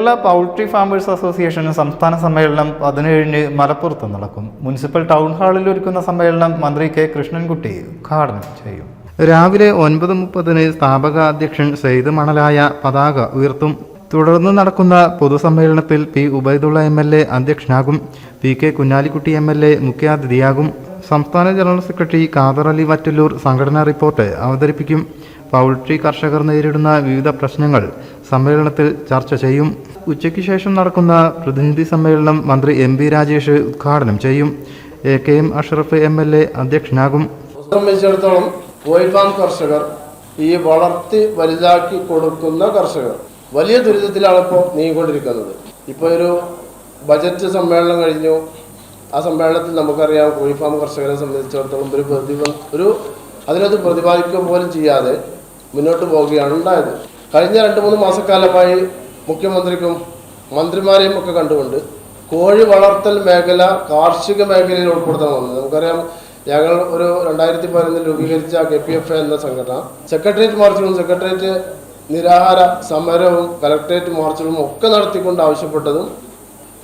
Kerala poultry farmers association സംസ്ഥാന സമ്മേളനം പതിനേഴിന് മലപ്പുറത്ത് നടക്കും. മുനിസിപ്പൽ ടൗൺ ഹാളിൽ ഒരുക്കുന്ന സമ്മേളനം മന്ത്രി കെ. കൃഷ്ണൻകുട്ടി ഉദ്ഘാടനം ചെയ്യും. രാവിലെ ഒൻപത് മുപ്പതിന് സ്ഥാപക അധ്യക്ഷൻ സെയ്ദ് മണലായ പതാക ഉയർത്തും. തുടർന്ന് നടക്കുന്ന പൊതുസമ്മേളനത്തിൽ P. Ubaidulla M L A അധ്യക്ഷനാകും. P. K. Kunhalikutty M L A മുഖ്യാതിഥിയാകും. സംസ്ഥാന ജനറൽ സെക്രട്ടറി ഖാദർ അലി വറ്റല്ലൂർ സംഘടനാ റിപ്പോർട്ട് അവതരിപ്പിക്കും. പൗൾട്രി കർഷകർ നേരിടുന്ന വിവിധ പ്രശ്നങ്ങൾ സമ്മേളനത്തിൽ ചർച്ച ചെയ്യും. ഉച്ചയ്ക്ക് ശേഷം നടക്കുന്ന പ്രതിനിധി സമ്മേളനം മന്ത്രി എം പി രാജേഷ് ഉദ്ഘാടനം ചെയ്യും. A K M Ashraf M L A അധ്യക്ഷനാകും. സംബന്ധിച്ചിടത്തോളം കോഴി കർഷകർ ഈ വളർത്തി വലുതാക്കി കൊടുക്കുന്ന കർഷകർ വലിയ ദുരിതത്തിലാണ് ഇപ്പോൾ നീങ്ങിക്കൊണ്ടിരിക്കുന്നത്. ഇപ്പോൾ ഒരു ബജറ്റ് സമ്മേളനം കഴിഞ്ഞു. ആ സമ്മേളനത്തിൽ നമുക്കറിയാം കോഴിഫാം കർഷകരെ സംബന്ധിച്ചിടത്തോളം ഒരു പ്രതിഭ ഒരു അതിനകത്ത് പ്രതിപാദിക്കുക പോലും ചെയ്യാതെ മുന്നോട്ട് പോവുകയാണ് ഉണ്ടായത്. കഴിഞ്ഞ രണ്ട് മൂന്ന് മാസക്കാലമായി മുഖ്യമന്ത്രിക്കും മന്ത്രിമാരെയും ഒക്കെ കണ്ടുകൊണ്ട് കോഴി വളർത്തൽ മേഖല കാർഷിക മേഖലയിൽ ഉൾപ്പെടുത്തണമെന്ന് നമുക്കറിയാം ഞങ്ങൾ ഒരു രണ്ടായിരത്തി പതിനൊന്നിൽ രൂപീകരിച്ച കെ പി എഫ് എന്ന സംഘടന. സെക്രട്ടേറിയറ്റ് മാർച്ചുകളും സെക്രട്ടേറിയറ്റ് നിരാഹാര സമരവും കലക്ട്രേറ്റ് മാർച്ചുകളും ഒക്കെ നടത്തിക്കൊണ്ട് ആവശ്യപ്പെട്ടതും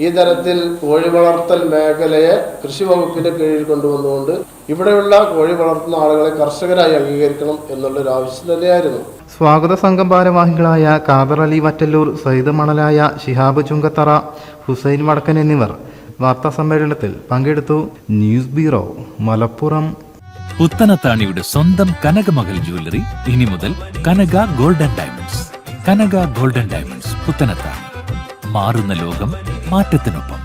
ഈ തരത്തിൽ കോഴി വളർത്തൽ മേഖലയെ കൃഷി വകുപ്പിന്റെ കീഴിൽ കൊണ്ടുവന്നുകൊണ്ട് ഇവിടെയുള്ള കോഴി വളർത്തുന്ന ആളുകളെ കർഷകരായി അംഗീകരിക്കണം എന്നുള്ളൊരു ആവശ്യം തന്നെയായിരുന്നു. സ്വാഗത സംഘം ഭാരവാഹികളായ കാദർ അലി വറ്റല്ലൂർ സയ്യിദ് മണലായ ഷിഹാബ് ചുങ്കത്തറ ഹുസൈൻ വടക്കൻ എന്നിവർ വാർത്താ സമ്മേളനത്തിൽ പങ്കെടുത്തു. News bureau Malappuram. പുത്തനത്താണിയുടെ സ്വന്തം കനകമകൽ ജ്വല്ലറി ഇനി മുതൽ Kanaka golden diamonds. Kanaka golden diamonds Puthanathani. മാറുന്ന ലോകം മാറ്റത്തിനൊപ്പം.